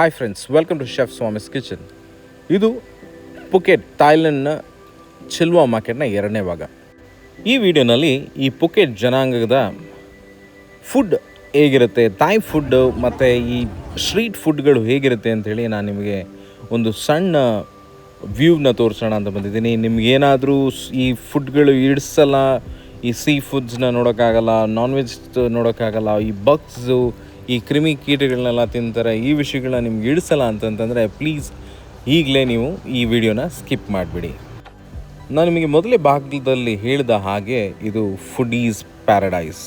Hi friends welcome to chef Swami's kitchen ಇದು Phuket ಥಾಯ್ಲೆಂಡ್ನ ಚಿಲ್ವಾ ಮಾರ್ಕೆಟ್ನ ಎರಡನೇ ಭಾಗ. ಈ ವಿಡಿಯೋನಲ್ಲಿ ಈ ಪುಕೆಟ್ ಜನಾಂಗದ ಫುಡ್ ಹೇಗಿರುತ್ತೆ ಥಾಯ್ ಫುಡ್ ಮತ್ತು ಈ ಸ್ಟ್ರೀಟ್ ಫುಡ್ಗಳು ಹೇಗಿರುತ್ತೆ ಅಂಥೇಳಿ ನಾನು ನಿಮಗೆ ಒಂದು ಸಣ್ಣ ವ್ಯೂವ್ನ ತೋರಿಸೋಣ ಅಂತ ಬಂದಿದ್ದೀನಿ. ನಿಮಗೇನಾದರೂ ಈ ಫುಡ್ಗಳು ಇಡ್ಸಲ್ಲ ಈ ಸೀ ಫುಡ್ಸ್ನ ನೋಡೋಕ್ಕಾಗಲ್ಲ ನಾನ್ ವೆಜ್ ನೋಡೋಕ್ಕಾಗಲ್ಲ, ಈ ಬಗ್ಸು ಈ ಕ್ರಿಮಿ ಕೀಟಗಳನ್ನೆಲ್ಲ ತಿಂತಾರೆ, ಈ ವಿಷಯಗಳನ್ನ ನಿಮ್ಗೆ ಇಳಿಸಲ್ಲ ಅಂತಂತಂದರೆ ಪ್ಲೀಸ್ ಈಗಲೇ ನೀವು ಈ ವಿಡಿಯೋನ ಸ್ಕಿಪ್ ಮಾಡಿಬಿಡಿ. ನಾನು ನಿಮಗೆ ಮೊದಲೇ ಭಾಗದಲ್ಲಿ ಹೇಳಿದ ಹಾಗೆ ಇದು ಫುಡ್ ಈಸ್ ಪ್ಯಾರಡೈಸ್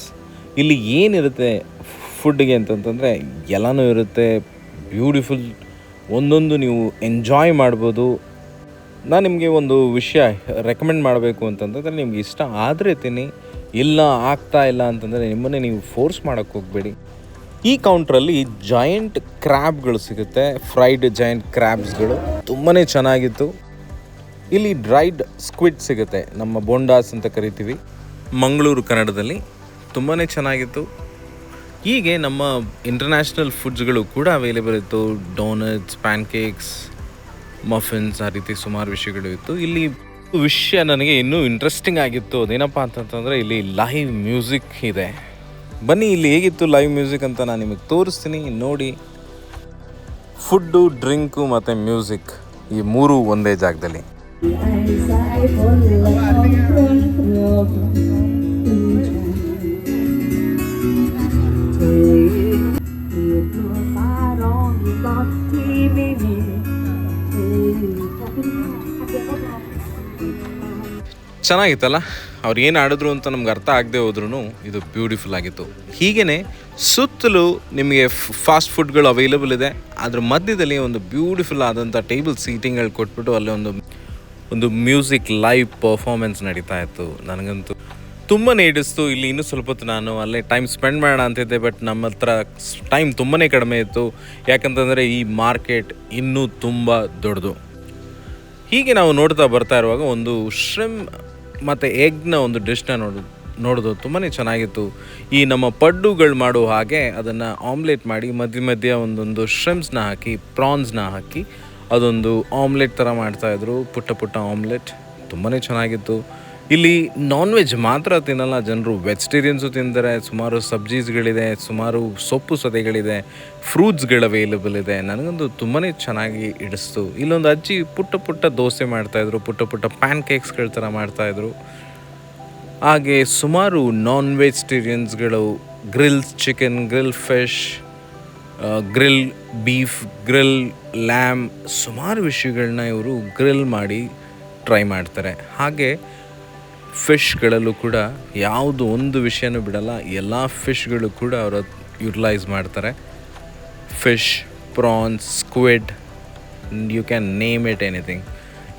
ಇಲ್ಲಿ ಏನಿರುತ್ತೆ ಫುಡ್ಗೆ ಅಂತಂತಂದರೆ ಎಲ್ಲನೂ ಇರುತ್ತೆ ಬ್ಯೂಟಿಫುಲ್ ಒಂದೊಂದು ನೀವು ಎಂಜಾಯ್ ಮಾಡ್ಬೋದು. ನಾನು ನಿಮಗೆ ಒಂದು ವಿಷಯ ರೆಕಮೆಂಡ್ ಮಾಡಬೇಕು ಅಂತಂತಂದರೆ ನಿಮ್ಗೆ ಇಷ್ಟ ಆದರೆ ತಿನ್ನಿ, ಇಲ್ಲ ಆಗ್ತಾ ಇಲ್ಲ ಅಂತಂದರೆ ನಿಮ್ಮನ್ನೇ ನೀವು ಫೋರ್ಸ್ ಮಾಡೋಕ್ಕೆ ಹೋಗಬೇಡಿ. ಈ ಕೌಂಟ್ರಲ್ಲಿ ಜಾಯಿಂಟ್ ಕ್ರ್ಯಾಬ್ಗಳು ಸಿಗುತ್ತೆ ಫ್ರೈಡ್ ಜಾಯಿಂಟ್ ಕ್ರ್ಯಾಬ್ಸ್ಗಳು ತುಂಬಾ ಚೆನ್ನಾಗಿತ್ತು. ಇಲ್ಲಿ ಡ್ರೈಡ್ ಸ್ಕ್ವಿಡ್ ಸಿಗುತ್ತೆ, ನಮ್ಮ ಬೋಂಡಾಸ್ ಅಂತ ಕರಿತೀವಿ. ಮಂಗಳೂರು, ಕನ್ನಡದಲ್ಲಿ ತುಂಬಾ ಚೆನ್ನಾಗಿತ್ತು. ಹೀಗೆ ನಮ್ಮ ಇಂಟರ್ನ್ಯಾಷನಲ್ ಫುಡ್ಸ್ಗಳು ಕೂಡ ಅವೈಲೇಬಲ್ ಇತ್ತು. ಡೋನಟ್ಸ್ ಪ್ಯಾನ್ಕೇಕ್ಸ್ ಮಫಿನ್ಸ್ ಆ ರೀತಿ ಸುಮಾರು ವಿಷಯಗಳು ಇತ್ತು. ಇಲ್ಲಿ ವಿಷಯ ನನಗೆ ಇನ್ನೂ ಇಂಟ್ರೆಸ್ಟಿಂಗ್ ಆಗಿತ್ತು. ಅದೇನಪ್ಪ ಅಂತಂತಂದರೆ ಇಲ್ಲಿ ಲೈವ್ ಮ್ಯೂಸಿಕ್ ಇದೆ. ಬನ್ನಿ, ಇಲ್ಲಿ ಹೇಗಿತ್ತು ಲೈವ್ ಮ್ಯೂಸಿಕ್ ಅಂತ ನಾನು ನಿಮಗೆ ತೋರಿಸ್ತೀನಿ. ನೋಡಿ. ಫುಡ್ಡು ಡ್ರಿಂಕು ಮತ್ತು ಮ್ಯೂಸಿಕ್ ಈ ಮೂರು ಒಂದೇ ಜಾಗದಲ್ಲಿ. ಚೆನ್ನಾಗಿತ್ತಲ್ಲ? ಅವ್ರು ಏನು ಆಡಿದ್ರು ಅಂತ ನಮ್ಗೆ ಅರ್ಥ ಆಗದೆ ಹೋದ್ರೂ ಇದು ಬ್ಯೂಟಿಫುಲ್ ಆಗಿತ್ತು. ಹೀಗೇ ಸುತ್ತಲೂ ನಿಮಗೆ ಫಾಸ್ಟ್ ಫುಡ್ಗಳು ಅವೈಲೇಬಲ್ ಇದೆ. ಅದ್ರ ಮಧ್ಯದಲ್ಲಿ ಒಂದು ಬ್ಯೂಟಿಫುಲ್ ಆದಂಥ ಟೇಬಲ್ ಸೀಟಿಂಗ್ಗಳು ಕೊಟ್ಬಿಟ್ಟು ಅಲ್ಲಿ ಒಂದು ಒಂದು ಮ್ಯೂಸಿಕ್ ಲೈವ್ ಪರ್ಫಾರ್ಮೆನ್ಸ್ ನಡೀತಾ ಇತ್ತು. ನನಗಂತೂ ತುಂಬಾ ಹಿಡಿಸ್ತು. ಇಲ್ಲಿ ಇನ್ನೂ ಸ್ವಲ್ಪ ಹೊತ್ತು ನಾನು ಅಲ್ಲೇ ಟೈಮ್ ಸ್ಪೆಂಡ್ ಮಾಡೋಣ ಅಂತಿದ್ದೆ ಬಟ್ ನಮ್ಮ ಹತ್ರ ಟೈಮ್ ತುಂಬಾ ಕಡಿಮೆ ಇತ್ತು. ಯಾಕಂತಂದರೆ ಈ ಮಾರ್ಕೆಟ್ ಇನ್ನೂ ತುಂಬ ದೊಡ್ಡದು. ಹೀಗೆ ನಾವು ನೋಡ್ತಾ ಬರ್ತಾ ಇರುವಾಗ ಒಂದು ಶ್ರಿಮ್ ಮತ್ತು ಎಗ್ನ ಒಂದು ಡಿಶ್ನ ನೋಡೋದು ನೋಡೋದು ತುಂಬಾ ಚೆನ್ನಾಗಿತ್ತು. ಈ ನಮ್ಮ ಪಡ್ಡುಗಳು ಮಾಡೋ ಹಾಗೆ ಅದನ್ನು ಆಮ್ಲೆಟ್ ಮಾಡಿ ಮಧ್ಯ ಮಧ್ಯ ಒಂದೊಂದು ಶ್ರಿಮ್ಸ್ನ ಹಾಕಿ ಪ್ರಾನ್ಸ್ನ ಹಾಕಿ ಅದೊಂದು ಆಮ್ಲೆಟ್ ಥರ ಮಾಡ್ತಾಯಿದ್ರು ಪುಟ್ಟ ಪುಟ್ಟ ಆಮ್ಲೆಟ್ ತುಂಬಾ ಚೆನ್ನಾಗಿತ್ತು. ಇಲ್ಲಿ ನಾನ್ ವೆಜ್ ಮಾತ್ರ ತಿನ್ನಲ್ಲ, ಜನರು ವೆಜಿಟೇರಿಯನ್ಸು ತಿಂತಾರೆ ಸುಮಾರು ಸಬ್ಜೀಸ್ಗಳಿದೆ, ಸುಮಾರು ಸೊಪ್ಪು ಸದೆಗಳಿದೆ ಫ್ರೂಟ್ಸ್ಗಳು ಅವೈಲೇಬಲ್ ಇದೆ. ನನಗಂತೂ ತುಂಬಾ ಚೆನ್ನಾಗಿ ಇಡಿಸ್ತು ಇಲ್ಲೊಂದು ಅಜ್ಜಿ ಪುಟ್ಟ ಪುಟ್ಟ ದೋಸೆ ಮಾಡ್ತಾಯಿದ್ರು ಪುಟ್ಟ ಪುಟ್ಟ ಪ್ಯಾನ್ ಕೇಕ್ಸ್ಗಳ ಥರ ಮಾಡ್ತಾಯಿದ್ರು ಹಾಗೆ ಸುಮಾರು non ವೆಜಿಟೇರಿಯನ್ಸ್ಗಳು grills chicken grill fish grill beef grill lamb ಸುಮಾರು ವಿಷಯಗಳನ್ನ ಇವರು ಗ್ರಿಲ್ ಮಾಡಿ ಟ್ರೈ ಮಾಡ್ತಾರೆ. ಹಾಗೆ ಫಿಶ್ಗಳಲ್ಲೂ ಕೂಡ ಯಾವುದು ಒಂದು ವಿಷಯನೂ ಬಿಡಲ್ಲ, ಎಲ್ಲ ಫಿಶ್ಗಳು ಕೂಡ ಅವರು ಯುಟಿಲೈಸ್ ಮಾಡ್ತಾರೆ. Fish, prawns, squid, you can name it anything.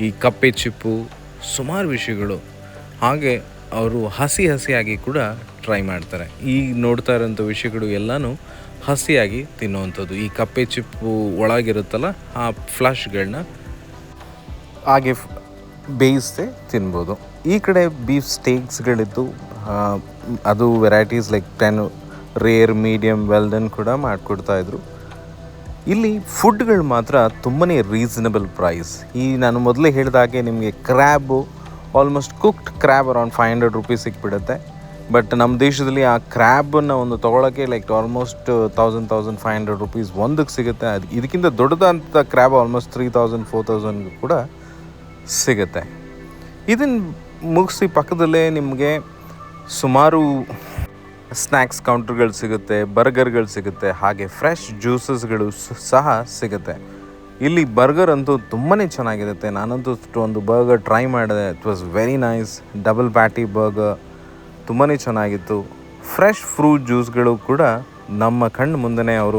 ಈ ಕಪ್ಪೆ ಚಿಪ್ಪು, ಸುಮಾರು ವಿಷಯಗಳು. ಹಾಗೆ ಅವರು ಹಸಿ ಹಸಿಯಾಗಿ ಕೂಡ ಟ್ರೈ ಮಾಡ್ತಾರೆ. ಈಗ ನೋಡ್ತಾ ಇರೋಂಥ ವಿಷಯಗಳು ಎಲ್ಲನೂ ಹಸಿಯಾಗಿ ತಿನ್ನುವಂಥದ್ದು ಈ ಕಪ್ಪೆ ಚಿಪ್ಪು ಒಳಗಿರುತ್ತಲ್ಲ, ಆ ಫ್ಲಶ್ಗಳನ್ನ ಹಾಗೆ ಬೇಯಿಸದೆ ತಿನ್ಬೋದು. ಈ ಕಡೆ ಬೀಫ್ ಸ್ಟೇಕ್ಸ್ಗಳಿದ್ದು ಅದು varieties like ten rare medium well done ಕೂಡ ಮಾಡಿಕೊಡ್ತಾಯಿದ್ರು ಇಲ್ಲಿ ಫುಡ್ಗಳು ಮಾತ್ರ ತುಂಬಾ ರೀಸನಬಲ್ ಪ್ರೈಸ್ ಈ ನಾನು ಮೊದಲೇ ಹೇಳಿದ ಹಾಗೆ ನಿಮಗೆ crab almost cooked crab around five hundred rupees ಸಿಕ್ಬಿಡುತ್ತೆ. ಬಟ್ ನಮ್ಮ ದೇಶದಲ್ಲಿ ಆ ಕ್ರ್ಯಾಬನ್ನು ಒಂದು ತೊಗೊಳಕ್ಕೆ like almost thousand thousand five hundred rupees ಒಂದಕ್ಕೆ ಸಿಗುತ್ತೆ. ಅದು ಇದಕ್ಕಿಂತ ದೊಡ್ಡದಂಥ crab almost three thousand four thousand ಕೂಡ ಸಿಗುತ್ತೆ. ಇದನ್ನು ಮುಗಿಸಿ ಪಕ್ಕದಲ್ಲೇ ನಿಮಗೆ ಸುಮಾರು ಸ್ನ್ಯಾಕ್ಸ್ ಕೌಂಟರ್ಗಳು ಸಿಗುತ್ತೆ, ಬರ್ಗರ್ಗಳು ಸಿಗುತ್ತೆ, ಹಾಗೆ ಫ್ರೆಶ್ ಜ್ಯೂಸಸ್ಗಳು ಸಹ ಸಿಗುತ್ತೆ. ಇಲ್ಲಿ ಬರ್ಗರ್ ಅಂತೂ ತುಂಬಾ ಚೆನ್ನಾಗಿರುತ್ತೆ. ನಾನಂತೂ ಒಂದು ಬರ್ಗರ್ ಟ್ರೈ ಮಾಡಿದೆ. It was very nice double patty burger ತುಂಬಾ ಚೆನ್ನಾಗಿತ್ತು. ಫ್ರೆಶ್ ಫ್ರೂಟ್ ಜ್ಯೂಸ್ಗಳು ಕೂಡ ನಮ್ಮ ಕಣ್ಣು ಮುಂದೆನೇ ಅವರು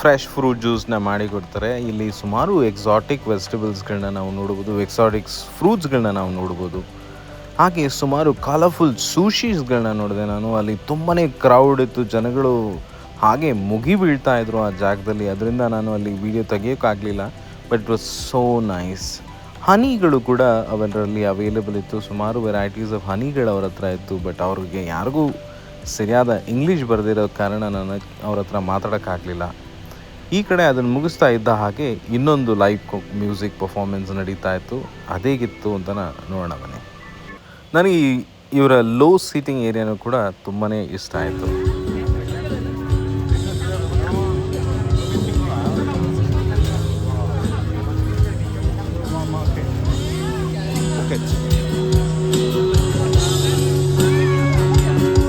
ಫ್ರೆಶ್ ಫ್ರೂಟ್ ಜ್ಯೂಸ್ನ ಮಾಡಿ ಕೊಡ್ತಾರೆ. ಇಲ್ಲಿ ಸುಮಾರು ಎಕ್ಸಾಟಿಕ್ ವೆಜಿಟೇಬಲ್ಸ್ಗಳನ್ನ ನಾವು ನೋಡ್ಬೋದು. ಎಕ್ಸಾಟಿಕ್ಸ್ ಫ್ರೂಟ್ಸ್ಗಳನ್ನ ನಾವು ನೋಡ್ಬೋದು. ಹಾಗೆ ಸುಮಾರು ಕಲರ್ಫುಲ್ ಸೂಶೀಸ್ಗಳನ್ನ ನೋಡಿದೆ ನಾನು. ಅಲ್ಲಿ ತುಂಬಾ ಕ್ರೌಡ್ ಇತ್ತು, ಜನಗಳು ಹಾಗೆ ಮುಗಿ ಬೀಳ್ತಾ ಇದ್ರು ಆ ಜಾಗದಲ್ಲಿ. ಅದರಿಂದ ನಾನು ಅಲ್ಲಿ video ತೆಗಿಯೋಕ್ಕಾಗಲಿಲ್ಲ but it was so nice ಹನಿಗಳು ಕೂಡ ಅವರಲ್ಲಿ ಅವೈಲೇಬಲ್ ಇತ್ತು. ಸುಮಾರು ವೆರೈಟೀಸ್ ಆಫ್ ಹನಿಗಳು ಅವ್ರ ಹತ್ರ ಇತ್ತು ಬಟ್ ಅವ್ರಿಗೆ ಯಾರಿಗೂ ಸರಿಯಾದ ಇಂಗ್ಲೀಷ್ ಬರೆದಿರೋ ಕಾರಣ ನಾನು ಅವ್ರ ಹತ್ರ ಮಾತಾಡೋಕ್ಕಾಗಲಿಲ್ಲ ಈ ಕಡೆ ಅದನ್ನು ಮುಗಿಸ್ತಾ ಇದ್ದ ಹಾಗೆ ಇನ್ನೊಂದು ಲೈವ್ ಮ್ಯೂಸಿಕ್ ಪರ್ಫಾರ್ಮೆನ್ಸ್ ನಡೀತಾ ಇತ್ತು. ಅದೇಗಿತ್ತು ಅಂತ ನೋಡೋಣ ಬನ್ನಿ. ನನಗೆ ಇವರ ಲೋ ಸೀಟಿಂಗ್ ಏರಿಯಾನು ಕೂಡ ತುಂಬಾ ಇಷ್ಟ ಆಯಿತು.